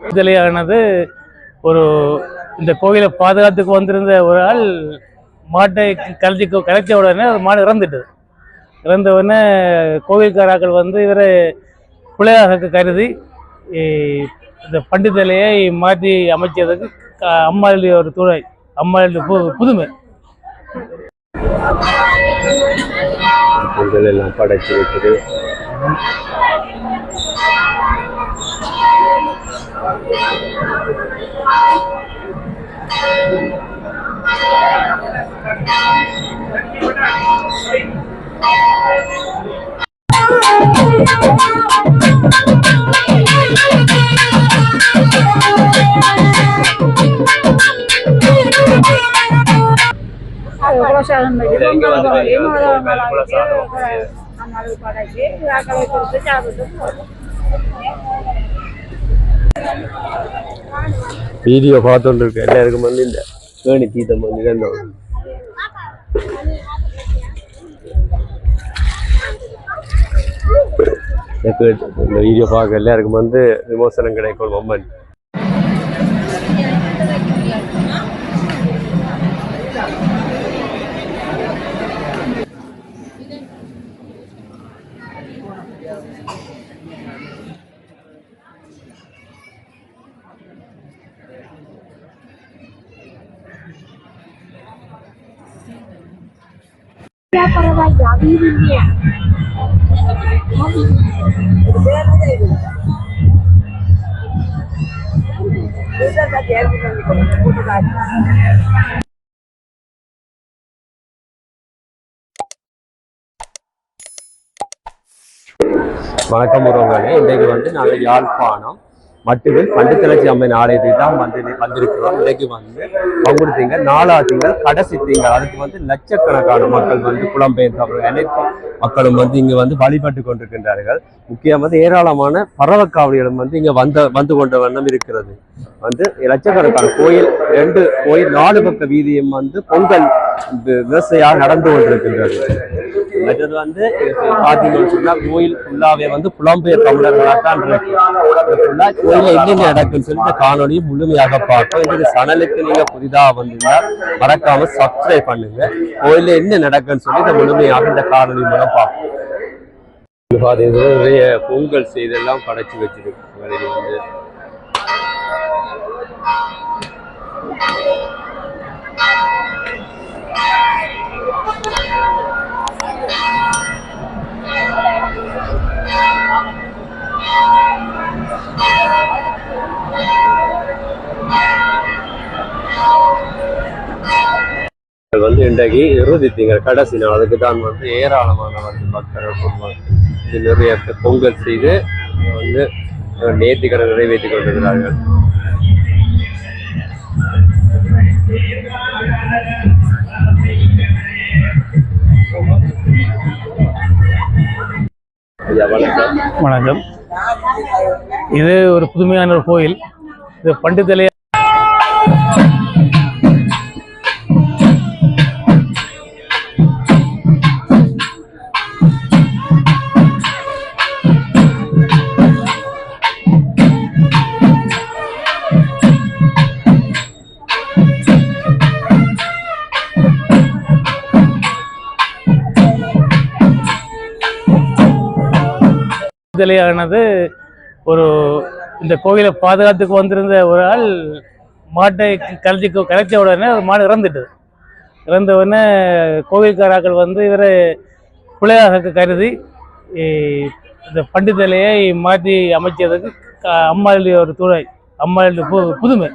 விடுதலையானது ஒரு இந்த கோவிலை பாதுகாத்துக்கு வந்திருந்த ஒரு ஆள் மாட்டை கலைச்சி கலைச்ச உடனே அது மாடு இறந்துட்டது. இறந்த உடனே கோவில்காராக்கள் வந்து இவரை பிள்ளையாக கருதி இந்த பண்டிதலையை மாற்றி அமைச்சதுக்கு க- அம்மாளுடைய ஒரு துறை அம்மாளுடைய பு புதுமை. பொங்கல் எல்லாம் படைச்சு வைக்குது குலசாதம் வச்சு இது எங்க பொங்கல் வந்து பொங்கி, வீடியோ பார்த்துட்டு இருக்கு எல்லாருக்கும் வந்து இந்த கேணி தீத்தம் வந்து தான் இந்த வீடியோ பார்க்க எல்லாருக்கும் வந்து விமர்சனம் கிடைக்கும் மம்மன் வணக்கம் உறவுகளே. இன்றைக்கு வந்து நாங்கள் யாழ்ப்பாணம். மட்டுமே பண்டுத்தளச்சி அம்மன் ஆலயத்துக்கு தான் வந்து வந்திருக்கிறோம் இன்றைக்கு வந்து. பங்குடு திங்கள் நாலா திங்கள் கடைசி திங்கள் அதுக்கு வந்து லட்சக்கணக்கான மக்கள் வந்து புலம்பெயர்ந்தவர்கள் அனைத்து மக்களும் வந்து இங்கே வந்து வழிபட்டு கொண்டிருக்கின்றார்கள். முக்கியம் வந்து ஏராளமான பறவைக்காவலிகளும் வந்து இங்கே வந்த வந்து கொண்ட வண்ணம் இருக்கிறது. வந்து லட்சக்கணக்கான கோயில் ரெண்டு கோயில் நாலு பக்க வீதியும் வந்து பொங்கல் விவசாயம் நடந்து கொண்டிருக்கின்றது. மற்றது வந்து பார்த்தீங்கன்னு சொன்னா கோயில் ஃபுல்லாகவே வந்து புலம்பெயர் தமிழர்களாக தான் இருக்கு கோயில என்னென்ன நடக்குன்னு சொல்லி இந்த காணொலியை முழுமையாக பார்ப்போம். இந்த சேனலுக்கு நீங்க புதிதா வந்தீங்கன்னா மறக்காம சப்ஸ்கிரைப் பண்ணுங்க. கோயில என்ன நடக்குன்னு சொல்லி இந்த முழுமையாக இந்த காணொலி மூலம் பார்ப்போம். நிறைய பொங்கல் செய்தெல்லாம் படைச்சு வச்சிருக்கு வந்து இன்றைக்கு இறுதி திங்கள் கடைசி நாளுக்கு தான் வந்து ஏராளமான வந்து பக்தர்கள் கூடுவாங்க நிறைய பொங்கல் செய்து வந்து நேர்த்திக்கடன் நிறைவேற்றி கொண்டிருக்கிறார்கள். வணக்கம். வணக்கம். இது ஒரு புதுமையான ஒரு கோயில். இது பண்டிதலையா விடுதலையானது ஒரு இந்த கோவிலை பாதுகாத்துக்கு வந்திருந்த ஒரு ஆள் மாட்டை கலைச்சி கலைச்ச உடனே ஒரு மாடு இறந்துட்டு இறந்த உடனே கோவில்காராக்கள் வந்து இவரை பிள்ளையாக கருதி இந்த பண்டிதலையை மாற்றி அமைச்சதுக்கு க- அம்மாளுடைய ஒரு துறை அம்மாளுடைய பு புதுமை.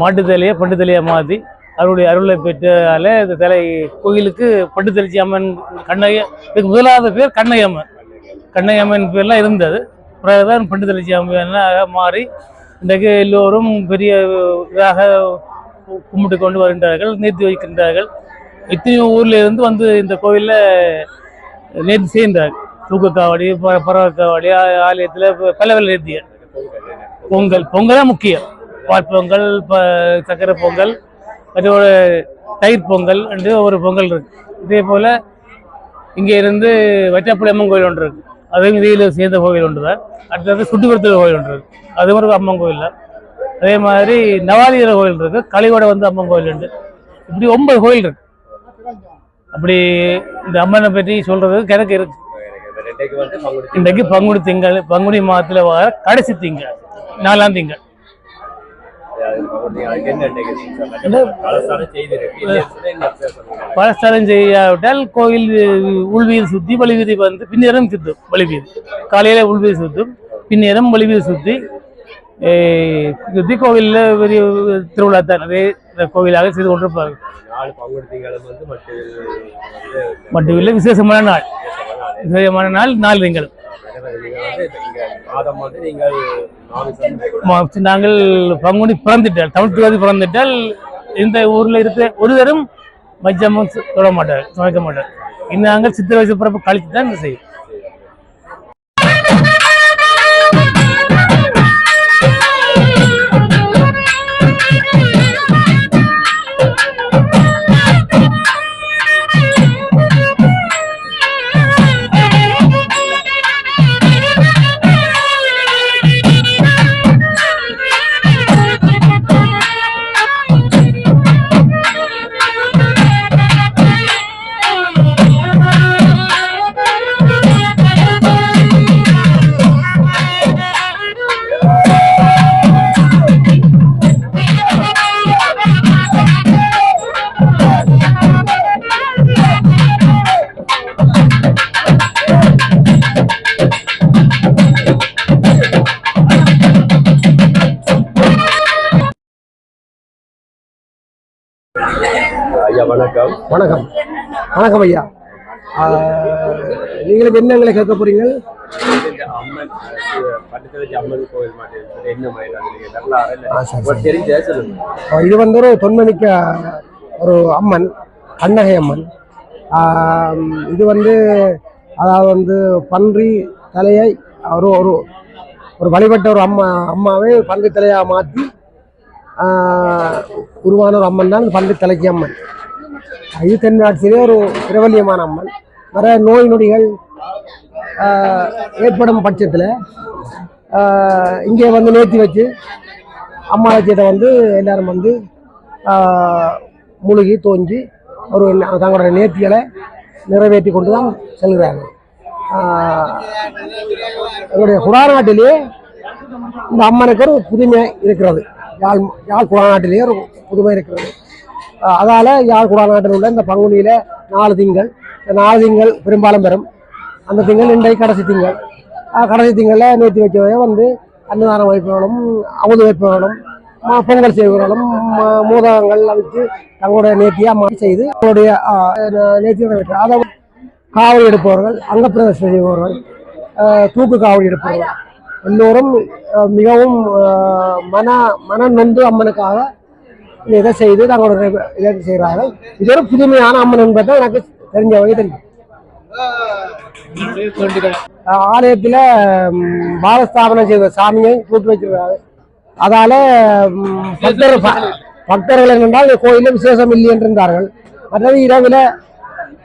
மாட்டுத்தலையை பண்டுத்தலையை மாற்றி அவருடைய அருளை பெற்றால இந்த தலை கோயிலுக்கு பட்டுத்தெளிச்சி அம்மன் கண்ணைய இதுக்கு முதலாவது பேர் கண்ணையம்மன் கண்ணையம்மன் பேர்லாம் இருந்தது. பிறகுதான் பட்டுத்தெளிச்சி அம்மனாக மாறி இன்றைக்கு எல்லோரும் பெரிய இதாக கும்பிட்டு கொண்டு வருகின்றார்கள் நேர்த்தி வைக்கின்றார்கள் எத்தனையோ ஊர்ல இருந்து வந்து இந்த கோவிலில் நேர்த்தி செய்கின்றார்கள் தூக்கக்காவடி ப- ஆலயத்தில் பல பல நேர்த்திகள் பொங்கல் பொங்கல் தான் முக்கியம். பால் பொங்கல் ப சக்கரை பொங்கல் அதோட தயிர் பொங்கல் என்று ஒரு பொங்கல் இருக்கு. இதே போல் இங்கே இருந்து வட்டப்பள்ளி அம்மன் கோயில் ஒன்று இருக்கு. அதுவும் இதில் சேர்ந்த கோயில் ஒன்று தான். அடுத்தது சுட்டுபுரத்தில் கோயில் ஒன்று இருக்கு. அதுவும் ஒரு அம்மன் கோயில் தான் அதே மாதிரி நவாலிகிற கோயில் இருக்கு. களிவோட வந்து அம்மன் கோயில் உண்டு. இப்படி ஒன்பது கோயில் இருக்கு. அப்படி இந்த அம்மனை பற்றி சொல்றது கணக்கு இருக்கு. இன்றைக்கு பங்குனி திங்கள் பங்குனி மாதத்துல வர கடைசி திங்கள் நாலாம் திங்கள். அதுக்கு பலஸ்தலம் செய்யாவிட்டால் கோயில் உள்வீதி சுத்தி வழிவீதி வந்து பின்னேரம் சுத்தும் வழிவீதி. காலையில உள்வீதி சுத்தும் பின்னேரம் வழிவீதி சுத்தி ஏய், சுத்தி கோவில்ல பெரிய திருவிழா தான். அதே கோவிலாக செய்து கொண்டிருப்பார்கள். நாலு பங்குனி திங்களும் வந்து மட்டு வந்து மட்டும் விசேஷமான நாள். விசேஷமான நாள் நாலு திங்கள். நீங்கள் பங்குனி பிறந்துட்டால் தமிழ் திருவாதி பிறந்துட்டால் இந்த ஊர்ல இருக்க ஒரு தரம் மஜ்ஜமும் தொட மாட்டார் சமைக்க மாட்டார். இன்னும் நாங்கள் சித்திரை வயசு பிறப்பு கழித்து தான் செய்யும் வணக்கம் ஐயா. நீங்கள் உங்களுக்கு தெரிஞ்ச கேட்க ஆஹ், இது வந்து ஒரு தொன்மமிக்க ஒரு அம்மன் கண்ணகை அம்மன். இது வந்து அதாவது வந்து பன்றி தலையை ஒரு ஒரு ஒரு வழிபட்ட ஒரு அம்மா அம்மாவே பன்றி தலையாக மாற்றி உருவான ஒரு அம்மன் தான் பன்றி தலைக்கு அம்மன். இது தென்னாட்சியிலே ஒரு பிரபல்யமான அம்மன். வர நோய் நொடிகள் ஏற்படும் பட்சத்தில் இங்கே வந்து நேர்த்தி வச்சு அம்மா லட்சியத்தை வந்து எல்லாரும் வந்து முழுகி தோஞ்சி ஒரு தங்களுடைய நேர்த்திகளை நிறைவேற்றி கொண்டு தான் செல்கிறார்கள். எங்களுடைய குடாநாட்டிலே இந்த அம்மனுக்கு ஒரு புதுமை இருக்கிறது. யாழ் யாழ் குடாநாட்டிலேயே ஒரு புதுமை இருக்கிறது. அதால் யாழ் குடாநாட்டில் உள்ள இந்த பங்குனியில் நாலு திங்கள். நாலு திங்கள் பெரும்பாலும் பெறும் அந்த திங்கள் இன்றைக்கு கடைசி திங்கள். கடைசி திங்களில் நேற்று வைக்கவே வந்து அன்னதானம் வைப்பவர்களும் அமுது வைப்பவர்களும் பொங்கல் செய்வர்களும் ம- மோதகங்கள் அவித்து தங்களுடைய நேர்த்தியாக மாற்றி செய்து அவங்களுடைய நேர்த்தியை நிறைவேற்ற அதை காவடி எடுப்பவர்கள் அங்கப்பிரதேசம் செய்பவர்கள் தூக்கு காவடி எடுப்பவர்கள். எல்லோரும் மிகவும் மன மன நொந்து அம்மனுக்காக இதை செய்து தங்களுடைய இதை செய்கிறார்கள். இது ஒரு புதுமையான அம்மன் என்பதை எனக்கு தெரிஞ்ச வகை தெரியும். ஆலயத்தில் பாலஸ்தாபனம் செய்த சாமியை கூட்டு வச்சிருக்காரு அதால பக்தர் பக்தர்கள் என்னென்றால் இந்த கோயிலில் விசேஷம் இல்லை என்றிருந்தார்கள். மற்றது இரவில்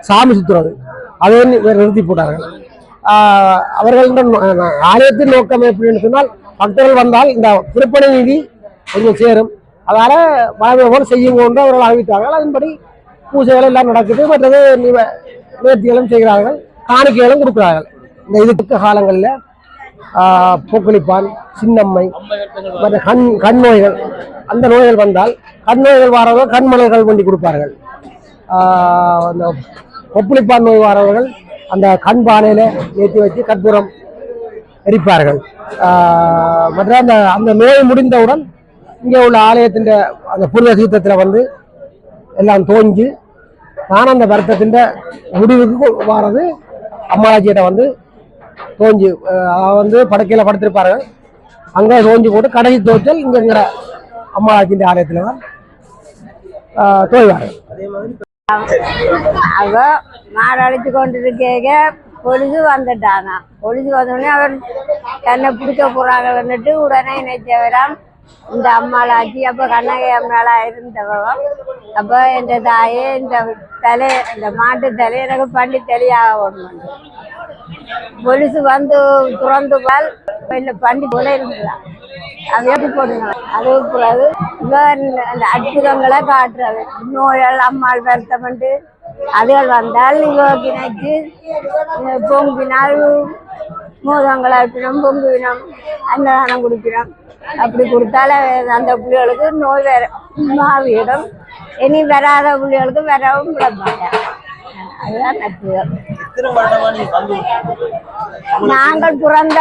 சாமி சுத்துறது. அதை நிறுத்தி போட்டார்கள். அவர்களின் ஆலயத்தின் நோக்கம் எப்படின்னு சொன்னால் பக்தர்கள் வந்தால் இந்த திருப்பணி நிதி கொஞ்சம் சேரும். அதால வழமை போல செய்யுங்க அவர்கள் அறிவித்தார்கள். அதன்படி பூஜைகள் எல்லாம் நடக்குது. மற்றது நிவ- நேர்த்திகளும் செய்கிறார்கள். காணிக்கைகளும் கொடுக்கிறார்கள். இந்த இதுக்கு காலங்களில் பூக்களிப்பான் சின்னம்மை மற்ற கண் கண் நோய்கள் அந்த நோய்கள் வந்தால் கண் நோய்கள் வாரவர்கள் கண்மலர்கள் பண்ணி கொண்டு கொடுப்பார்கள். அந்த பொப்புளிப்பான் நோய் வாரவர்கள் அந்த கண் பானையில் ஏற்றி வச்சு கற்பூரம் எரிப்பார்கள். மற்ற அந்த அந்த நோய் முடிந்தவுடன் இங்கே உள்ள ஆலயத்தின் அந்த புனித சீத்தத்தில் வந்து எல்லாம் தோஞ்சு நான் அந்த வருத்தத்தின் முடிவுக்கு வர்றது அம்மாஜியிட்ட வந்து தோஞ்சு வந்து படுக்கையில் படுத்திருப்பாரு அங்கே தோஞ்சு போட்டு கடைசி தோச்சல் இங்கங்கிற அம்மாஜியின் ஆலயத்தில் தான் தோய்வார். அவ மாடு அழைச்சு கொண்டிருக்க பொழுது வந்துட்டானா. பொழுது வந்தோடனே அவர் தன்னை பிடிக்க போறாங்கன்னுட்டு உடனே நினைச்சவராம் இந்த அம்மாளாச்சி அப்போ கண்ணகை அம்மாளா இருந்தவன் அப்போ என் தாயே இந்த தலை இந்த மாட்டு தலை எனக்கு பண்ணி தெளியாக ஒன்று பொலிசு வந்து துறந்து பால் இல்லை பண்டி போல இருந்துதான் அது எப்படி போடுங்க? அதுக்கு பிறகு இவன் அந்த அற்புதங்களை காட்டுறது. நோயால் அம்மாள் வருத்தப்பட்டு அதுகள் வந்தால் இவக்கு நினைச்சு பொங்கினால் மோதங்களை அப்பினம் பொங்குவினம் அன்னதானம் குடிக்கிறோம் அப்படி கொடுத்தால அந்த பிள்ளைகளுக்கு நோய் வேற மாறிடும் இனி வராத பிள்ளைகளுக்கு வரவும் விட மாட்டேன் அதுதான் அற்புதம் நாங்கள் பிறந்த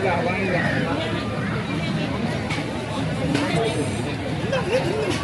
Yeah, yeah.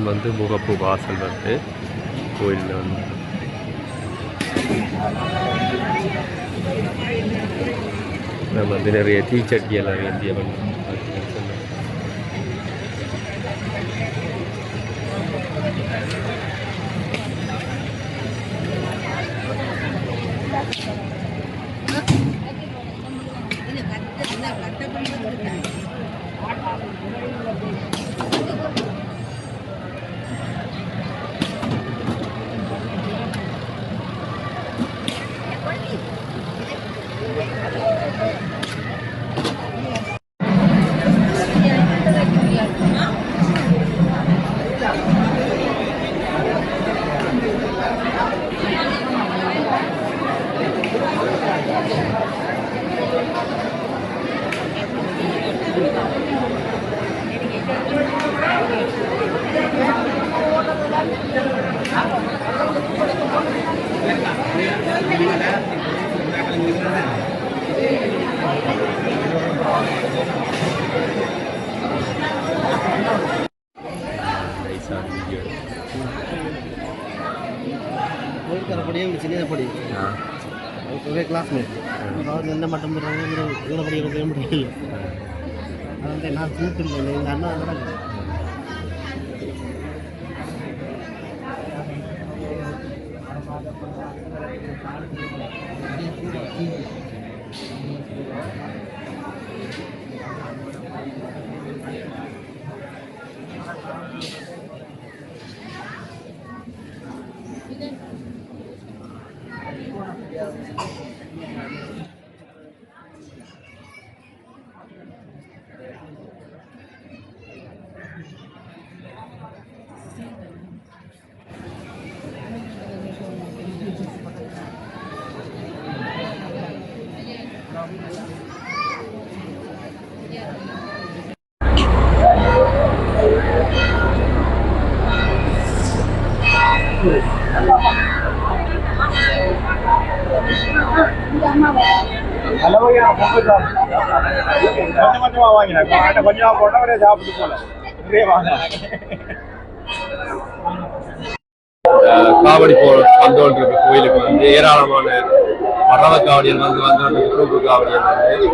நான் வந்து முகப்பு வாசல் வந்து கோயிலில் வந்து நம்ம வந்து நிறைய தீச்சட்டி எல்லாம் வேண்டிய Thank you சொன்னா. நைஸா வீடியோ படியே ஒரு சின்ன படி ஆ ஒரே கிளாஸ்மேட் அதாவது என்ன மட்டும் போடுறாங்க இவ்வளோ படிக்கிற இவ்வளோ முடியல அது நான் கூப்பிட்டு இந்த அண்ணா வந்து கொஞ்சம் கொஞ்சமா வாங்கினேன் கொஞ்சமா போட்டா அப்படியே சாப்பிட்டு போல நிறைய வாங்க. காவடி போ வந்தோன்று இருக்கு கோயிலுக்கு வந்து ஏராளமான பரவ காவடியல் வந்து வந்தோன்று தூக்கு காவடியல் வந்து.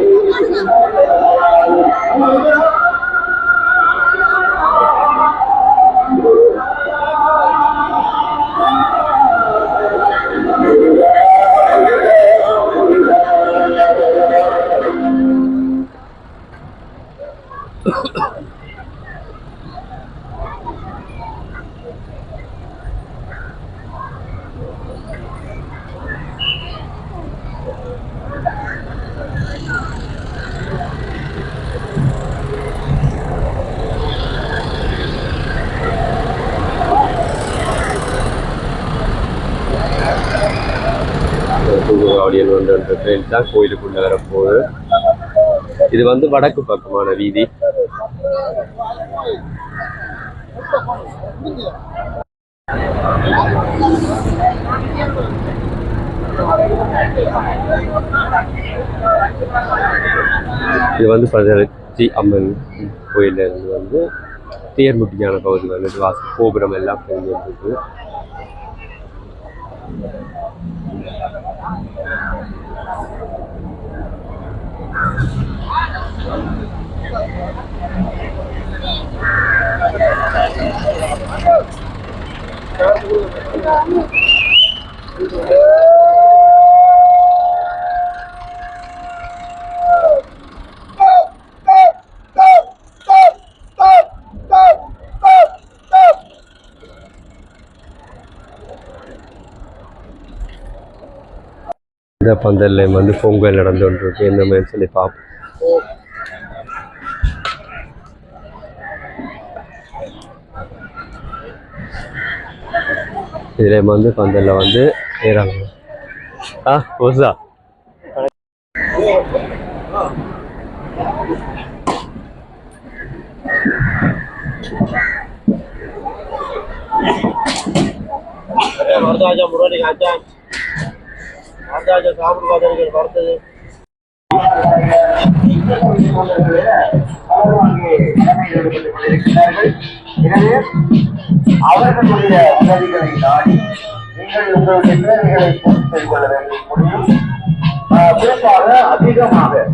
ஆடியன் கோயிலுக்குள்ள வரப்போகுது. இது வந்து வடக்கு பக்கமான வீதி. இது வந்து பதினெச்சி அம்மன் கோயில்ல இருந்து வந்து தேர்முட்டியான பகுதி வந்து வாசல் கோபுரம் எல்லாம் இருக்கு இந்த பந்தல்ல வந்து பொங்கல் நடந்து கொண்டிருக்கு என்ன மாதிரி சொல்லி பார்ப்போம். இதுல வந்து பந்தல்ல வந்து ஏறாங்க. ஆ ஓசா. வரதாஜா முன்னாடி ஆச்சா வரதாஜா சாப்பிட்டு பார்த்துருக்கு का नाम है।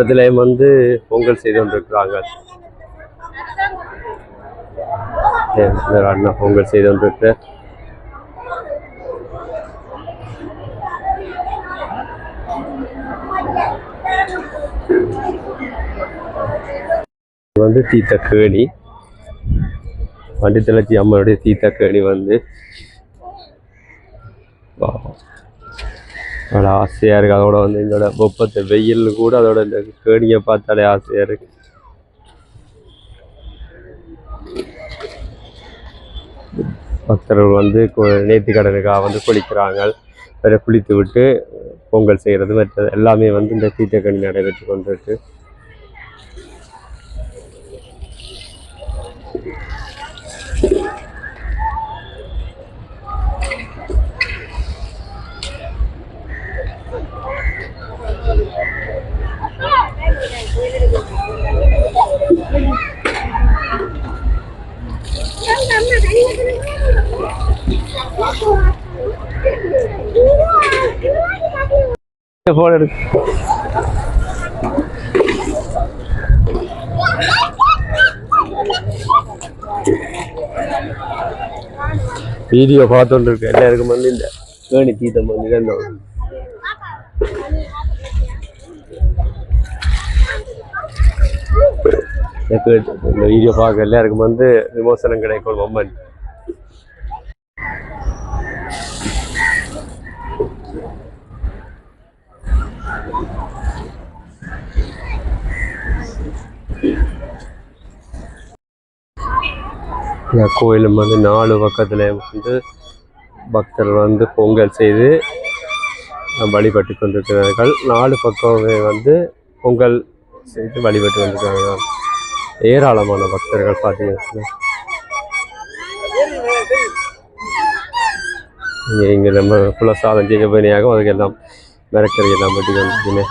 இடத்துலையும் வந்து பொங்கல் செய்து கொண்டிருக்கிறாங்க. அண்ணா பொங்கல் செய்து கொண்டிருக்கு. இது வந்து தீத்தக்கேணி பண்டித்தலட்சி அம்மனுடைய தீத்த கேணி வந்து. வா. அதோட ஆசையாக இருக்குது அதோட வந்து இதோட வெப்பத்தை வெயில் கூட அதோட இந்த கேணியை பார்த்தாலே ஆசையாக இருக்கு. பக்தர்கள் வந்து நேர்த்தி கடனுக்காக வந்து குளிக்கிறாங்க. வேறு குளித்து விட்டு பொங்கல் செய்கிறது மற்றது எல்லாமே வந்து இந்த தீர்த்தக்கணி நடைபெற்று கொண்டிருக்கு. போன் எடுக்கு வீடியோ பார்த்துட்டு இருக்கு எல்லாருக்கும் வந்து இந்த வேணி தீத்தம் வந்து தான் இந்த வீடியோ பார்க்க எல்லாருக்கும் வந்து விமோசனம் கிடைக்கும். மம்மன் இந்த கோயிலும் வந்து நாலு பக்கத்தில் வந்து பக்தர்கள் வந்து பொங்கல் செய்து வழிபட்டு கொண்டிருக்கிறார்கள். நாலு பக்கமே வந்து பொங்கல் செய்து வழிபட்டு கொண்டிருக்கிறார்கள் ஏராளமான பக்தர்கள் பார்த்தீங்கன்னா இங்கே நம்ம குலசாதம் செய்ய பணியாக அதுக்கெல்லாம் மிரக்கறி எல்லாம் பற்றி கொண்டிருக்கேன்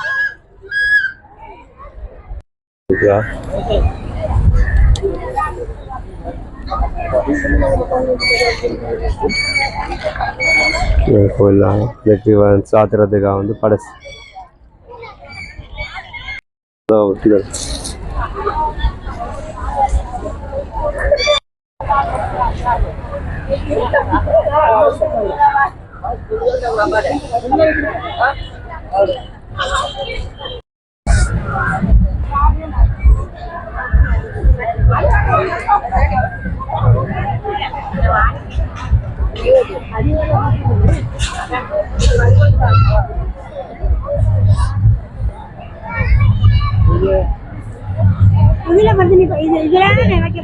கோயில் வெற்றி சாத்துறதுக்காக வந்து படசு இதுல வந்து இதுல நினைக்க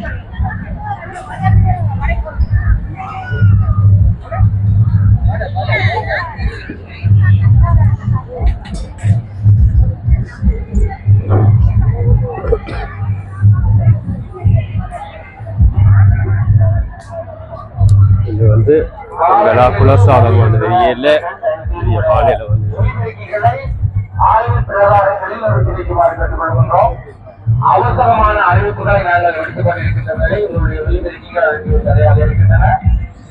விழா குலசாதம் வந்து வெளியில பெரிய பாலையில வந்து அவசரமான அறிவிப்புகளை நாங்கள் எடுத்துக் கொண்டிருக்கின்ற நிலை உங்களுடைய ஒளிபெருக்கிகள் அதற்கு தடையாக இருக்கின்றன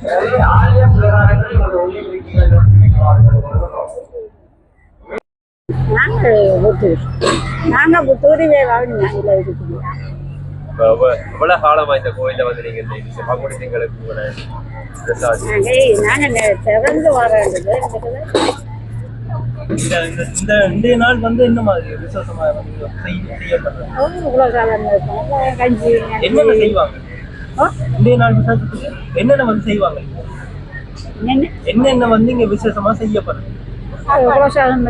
எனவே ஆலய பிரகாரங்கள் உங்களுடைய ஒளிபெருக்கிகள் நாங்கள் புத்தூர் நாங்கள் புத்தூரிலே வாழ்ந்தோம் இதில் இருக்குது இப்ப எவ்வ- எவ்வளவு காலமா இந்த கோயில வந்து நீங்க இந்த திங்களுக்கு இந்த நாள் வந்து என்ன மாதிரி விசேஷமா என்னென்ன செய்வாங்க? இன்றைய நாள் விசேஷத்துக்கு என்னென்ன வந்து செய்வாங்க? என்னென்ன வந்து இங்க விசேஷமா செய்யப்படுது? குலசாதம்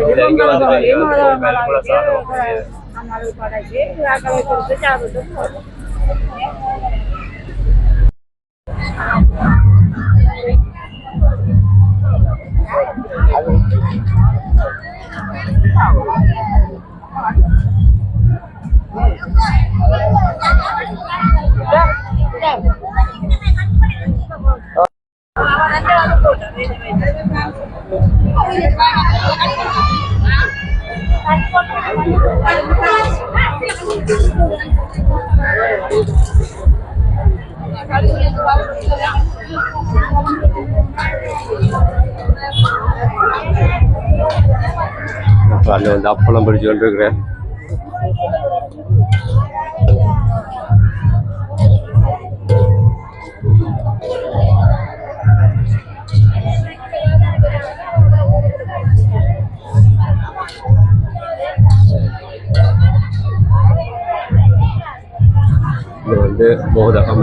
அதில் வந்து அப்பளம் பிடிச்சு கொண்டு இருக்கிறேன் இது வந்து மோதகம்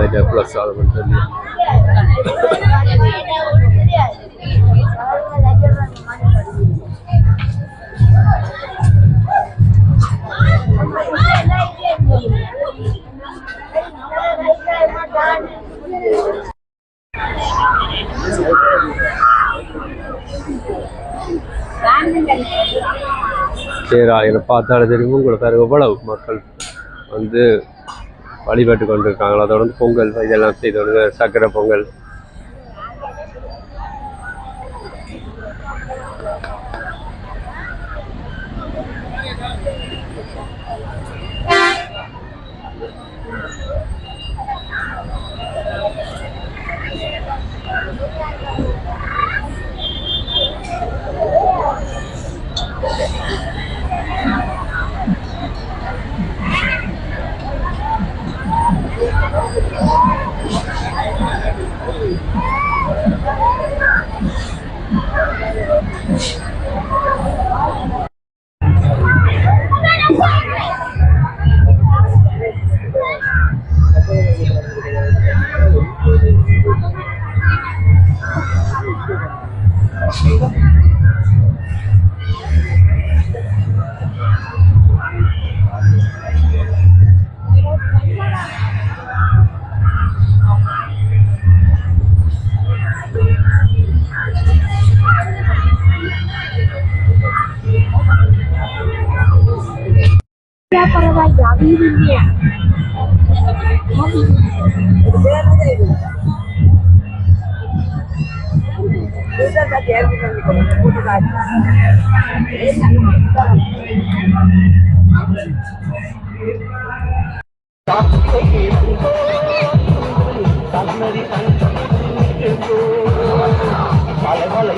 ஆகும் சொல்லி பேராயிரம் பார்த்தாலே தெரியும். உங்களை பாருங்க எவ்வளவு மக்கள் வந்து வழிபட்டு கொண்டிருக்காங்களோ அதோட வந்து பொங்கல் இதெல்லாம் செய்து சக்கரை பொங்கல் ಪರವಾಗಿ ಯಾವ್ದು ಇಲ್ಲ பல